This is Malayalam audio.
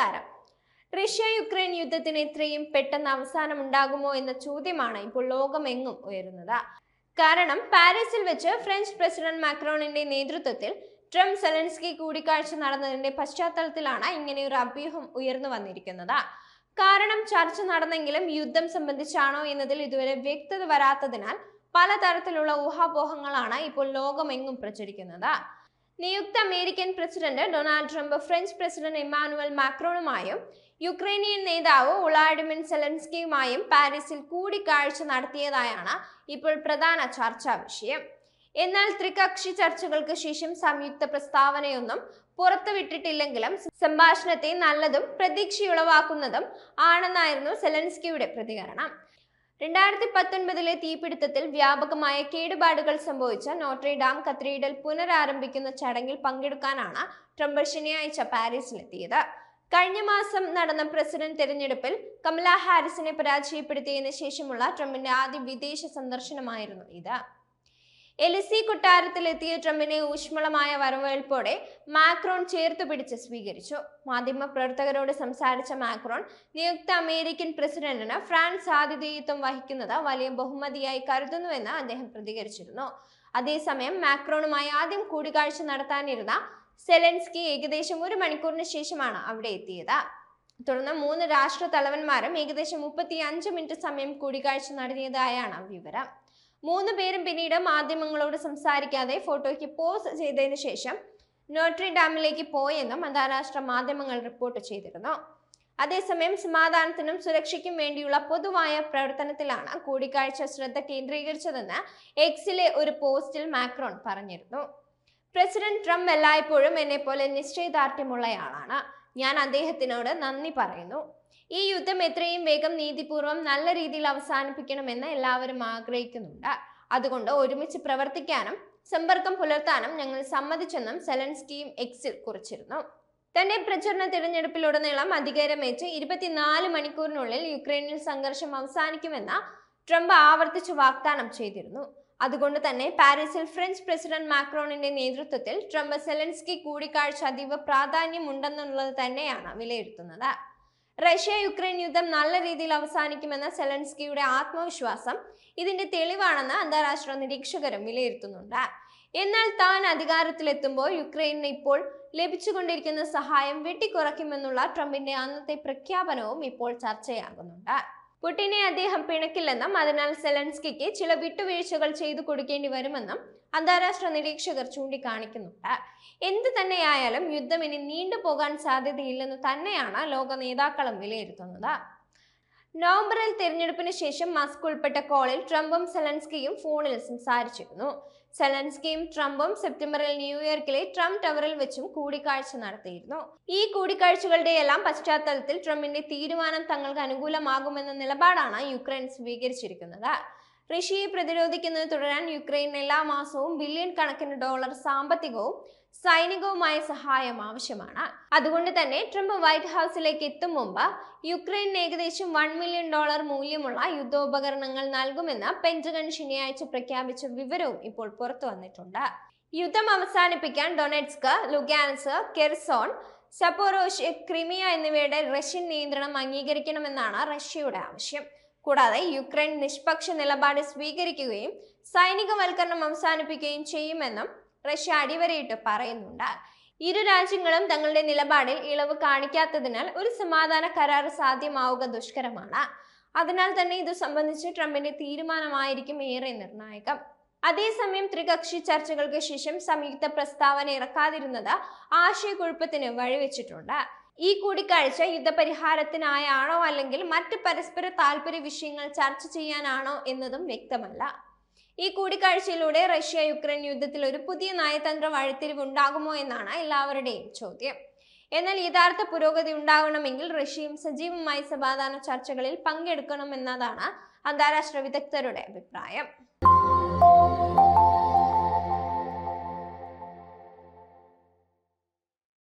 നമസ്കാരം. റഷ്യ യുക്രൈൻ യുദ്ധത്തിന് ഇത്രയും പെട്ടെന്ന് അവസാനം ഉണ്ടാകുമോ എന്ന ചോദ്യമാണ് ഇപ്പോൾ ലോകമെങ്ങും ഉയരുന്നത്. കാരണം പാരീസിൽ വെച്ച് ഫ്രഞ്ച് പ്രസിഡന്റ് മാക്രോണിന്റെ നേതൃത്വത്തിൽ ട്രംപ് സെലൻസ്കി കൂടിക്കാഴ്ച നടന്നതിന്റെ പശ്ചാത്തലത്തിലാണ് ഇങ്ങനെയൊരു അഭ്യൂഹം ഉയർന്നു വന്നിരിക്കുന്നത്. കാരണം ചർച്ച നടന്നെങ്കിലും യുദ്ധം സംബന്ധിച്ചാണോ എന്നതിൽ ഇതുവരെ വ്യക്തത വരാത്തതിനാൽ പലതരത്തിലുള്ള ഊഹാപോഹങ്ങളാണ് ഇപ്പോൾ ലോകമെങ്ങും പ്രചരിക്കുന്നത്. നിയുക്ത American president Donald Trump French president Emmanuel മാക്രോണുമായും Ukrainian നേതാവ് ഉളാഡിമിൻ സെലൻസ്കിയുമായും പാരീസിൽ കൂടിക്കാഴ്ച നടത്തിയതായാണ് ഇപ്പോൾ പ്രധാന ചർച്ചാ വിഷയം. എന്നാൽ ത്രികക്ഷി ചർച്ചകൾക്ക് ശേഷം സംയുക്ത പ്രസ്താവനയൊന്നും പുറത്തുവിട്ടിട്ടില്ലെങ്കിലും സംഭാഷണത്തെ നല്ലതും പ്രതീക്ഷയുളവാക്കുന്നതും ആണെന്നായിരുന്നു സെലൻസ്കിയുടെ പ്രതികരണം. രണ്ടായിരത്തി പത്തൊൻപതിലെ തീപിടുത്തത്തിൽ വ്യാപകമായ കേടുപാടുകൾ സംഭവിച്ച നോട്രഡാം കത്രീഡൽ പുനരാരംഭിക്കുന്ന ചടങ്ങിൽ പങ്കെടുക്കാനാണ് ട്രംപ് ശനിയാഴ്ച പാരീസിലെത്തിയത്. കഴിഞ്ഞ മാസം നടന്ന പ്രസിഡന്റ് തെരഞ്ഞെടുപ്പിൽ കമലാ ഹാരിസിനെ പരാജയപ്പെടുത്തിയതിനു ശേഷമുള്ള ട്രംപിന്റെ ആദ്യ വിദേശ സന്ദർശനമായിരുന്നു ഇത്. എലിസി കൊട്ടാരത്തിലെത്തിയ ട്രംപിനെ ഊഷ്മളമായ വരവേൽപ്പോടെ മാക്രോൺ ചേർത്ത് പിടിച്ച് സ്വീകരിച്ചു. മാധ്യമ പ്രവർത്തകരോട് സംസാരിച്ച മാക്രോൺ നിയുക്ത അമേരിക്കൻ പ്രസിഡന്റിന് ഫ്രാൻസ് ആതിഥേയത്വം വഹിക്കുന്നത് വലിയ ബഹുമതിയായി കരുതുന്നുവെന്ന് അദ്ദേഹം പ്രതികരിച്ചിരുന്നു. അതേസമയം മാക്രോണുമായി ആദ്യം കൂടിക്കാഴ്ച നടത്താനിരുന്ന സെലൻസ്കി ഏകദേശം ഒരു മണിക്കൂറിന് ശേഷമാണ് അവിടെ എത്തിയത്. തുടർന്ന് മൂന്ന് രാഷ്ട്ര തലവന്മാരും ഏകദേശം മുപ്പത്തി അഞ്ച് മിനിറ്റ് സമയം കൂടിക്കാഴ്ച നടത്തിയതായാണ് വിവരം. മൂന്ന് പേരും പിന്നീട് മാധ്യമങ്ങളോട് സംസാരിക്കാതെ ഫോട്ടോയ്ക്ക് പോസ് ചെയ്തതിനു ശേഷം നോട്രി ഡാമിലേക്ക് പോയെന്നും അന്താരാഷ്ട്ര മാധ്യമങ്ങൾ റിപ്പോർട്ട് ചെയ്തിരുന്നു. അതേസമയം സമാധാനത്തിനും സുരക്ഷയ്ക്കും വേണ്ടിയുള്ള പൊതുവായ പ്രവർത്തനത്തിലാണ് കൂടിക്കാഴ്ച ശ്രദ്ധ കേന്ദ്രീകരിച്ചതെന്ന് എക്സിലെ ഒരു പോസ്റ്റിൽ മാക്രോൺ പറഞ്ഞിരുന്നു. പ്രസിഡന്റ് ട്രംപ് എല്ലായ്പ്പോഴും എന്നെ പോലെ നിശ്ചയദാർഢ്യമുള്ളയാളാണ്. ഞാൻ അദ്ദേഹത്തിനോട് നന്ദി പറയുന്നു. ഈ യുദ്ധം എത്രയും വേഗം നീതിപൂർവം നല്ല രീതിയിൽ അവസാനിപ്പിക്കണമെന്ന് എല്ലാവരും ആഗ്രഹിക്കുന്നുണ്ട്. അതുകൊണ്ട് ഒരുമിച്ച് പ്രവർത്തിക്കാനും സമ്പർക്കം പുലർത്താനും ഞങ്ങൾ സമ്മതിച്ചെന്നും സെലൻസ്കിയും എക്സിൽ കുറിച്ചിരുന്നു. തന്റെ പ്രചരണ തിരഞ്ഞെടുപ്പിലുടനീളം അധികാരമേറ്റ് ഇരുപത്തിനാല് മണിക്കൂറിനുള്ളിൽ യുക്രൈനിൽ സംഘർഷം അവസാനിക്കുമെന്ന് ട്രംപ് ആവർത്തിച്ച് വാഗ്ദാനം ചെയ്തിരുന്നു. അതുകൊണ്ട് തന്നെ പാരീസിൽ ഫ്രഞ്ച് പ്രസിഡന്റ് മാക്രോണിന്റെ നേതൃത്വത്തിൽ ട്രംപ് സെലൻസ്കി കൂടിക്കാഴ്ച അതീവ പ്രാധാന്യമുണ്ടെന്നുള്ളത് തന്നെയാണ് വിലയിരുത്തുന്നത്. റഷ്യ യുക്രൈൻ യുദ്ധം നല്ല രീതിയിൽ അവസാനിക്കുമെന്ന സെലൻസ്കിയുടെ ആത്മവിശ്വാസം ഇതിന്റെ തെളിവാണെന്ന് അന്താരാഷ്ട്ര നിരീക്ഷകരും വിലയിരുത്തുന്നുണ്ട്. എന്നാൽ താൻ അധികാരത്തിലെത്തുമ്പോൾ യുക്രൈനിന് ഇപ്പോൾ ലഭിച്ചുകൊണ്ടിരിക്കുന്ന സഹായം വെട്ടിക്കുറയ്ക്കുമെന്നുള്ള ട്രംപിന്റെ അന്നത്തെ പ്രഖ്യാപനവും ഇപ്പോൾ ചർച്ചയാകുന്നുണ്ട്. പുടിനെ അദ്ദേഹം പിണക്കില്ലെന്നും അതിനാൽ സെലൻസ്കിക്ക് ചില വിട്ടുവീഴ്ചകൾ ചെയ്തു കൊടുക്കേണ്ടി വരുമെന്നും അന്താരാഷ്ട്ര നിരീക്ഷകർ ചൂണ്ടിക്കാണിക്കുന്നുണ്ട് എന്ത് തന്നെയായാലും യുദ്ധം ഇനി നീണ്ടുപോകാൻ സാധ്യതയില്ലെന്ന് തന്നെയാണ് ലോക നേതാക്കളും വിലയിരുത്തുന്നത്. നവംബറിൽ തിരഞ്ഞെടുപ്പിന് ശേഷം മസ്ക് ഉൾപ്പെട്ട കോളിൽ ട്രംപും സെലൻസ്കിയും ഫോണിൽ സംസാരിച്ചിരുന്നു. സെലൻസ്കിയും ട്രംപും സെപ്റ്റംബറിൽ ന്യൂയോർക്കിലെ ട്രംപ് ടവറിൽ വെച്ചും കൂടിക്കാഴ്ച നടത്തിയിരുന്നു. ഈ കൂടിക്കാഴ്ചകളുടെ എല്ലാം പശ്ചാത്തലത്തിൽ ട്രംപിന്റെ തീരുമാനം തങ്ങൾക്ക് അനുകൂലമാകുമെന്ന നിലപാടാണ് യുക്രൈൻ സ്വീകരിച്ചിരിക്കുന്നത്. റഷ്യയെ പ്രതിരോധിക്കുന്നത് തുടരാൻ യുക്രൈൻ എല്ലാ മാസവും ബില്യൺ കണക്കിന് ഡോളർ സാമ്പത്തികവും സൈനികവുമായ സഹായം ആവശ്യമാണ്. അതുകൊണ്ട് തന്നെ ട്രംപ് വൈറ്റ് ഹൗസിലേക്ക് എത്തും മുമ്പ് യുക്രൈൻ ഏകദേശം വൺ മില്യൺ ഡോളർ മൂല്യമുള്ള യുദ്ധോപകരണങ്ങൾ നൽകുമെന്ന് പെന്റഗൺ ശനിയാഴ്ച പ്രഖ്യാപിച്ച വിവരവും ഇപ്പോൾ പുറത്തു വന്നിട്ടുണ്ട്. യുദ്ധം അവസാനിപ്പിക്കാൻ ഡൊണറ്റ്സ്ക് ലുഗാൻസ് കെർസോൺ സപ്പോറോഷ് ക്രിമിയ എന്നിവയുടെ റഷ്യൻ നിയന്ത്രണം അംഗീകരിക്കണമെന്നാണ് റഷ്യയുടെ ആവശ്യം. കൂടാതെ യുക്രൈൻ നിഷ്പക്ഷ നിലപാട് സ്വീകരിക്കുകയും സൈനികവൽക്കരണം അവസാനിപ്പിക്കുകയും ചെയ്യുമെന്നും റഷ്യ അടിവരയിട്ട് പറയുന്നുണ്ട്. ഇരു രാജ്യങ്ങളും തങ്ങളുടെ നിലപാടിൽ ഇളവ് കാണിക്കാത്തതിനാൽ ഒരു സമാധാന കരാർ സാധ്യമാവുക ദുഷ്കരമാണ്. അതിനാൽ തന്നെ ഇത് സംബന്ധിച്ച് ട്രംപിന്റെ തീരുമാനമായിരിക്കും ഏറെ നിർണായകം. അതേസമയം ത്രികക്ഷി ചർച്ചകൾക്ക് ശേഷം സംയുക്ത പ്രസ്താവന ഇറക്കാതിരുന്നത് ആശയക്കുഴപ്പത്തിന് വഴിവെച്ചിട്ടുണ്ട്. ഈ കൂടിക്കാഴ്ച യുദ്ധപരിഹാരത്തിനായാണോ അല്ലെങ്കിൽ മറ്റ് പരസ്പര താല്പര്യ വിഷയങ്ങൾ ചർച്ച ചെയ്യാനാണോ എന്നതും വ്യക്തമല്ല. ഈ കൂടിക്കാഴ്ചയിലൂടെ റഷ്യ യുക്രൈൻ യുദ്ധത്തിൽ ഒരു പുതിയ നയതന്ത്ര വഴിത്തിരിവ് ഉണ്ടാകുമോ എന്നാണ് എല്ലാവരുടെയും ചോദ്യം. എന്നാൽ യഥാർത്ഥ പുരോഗതി ഉണ്ടാകണമെങ്കിൽ റഷ്യയും സജീവമായി സമാധാന ചർച്ചകളിൽ പങ്കെടുക്കണമെന്നതാണ് അന്താരാഷ്ട്ര വിദഗ്ധരുടെ അഭിപ്രായം.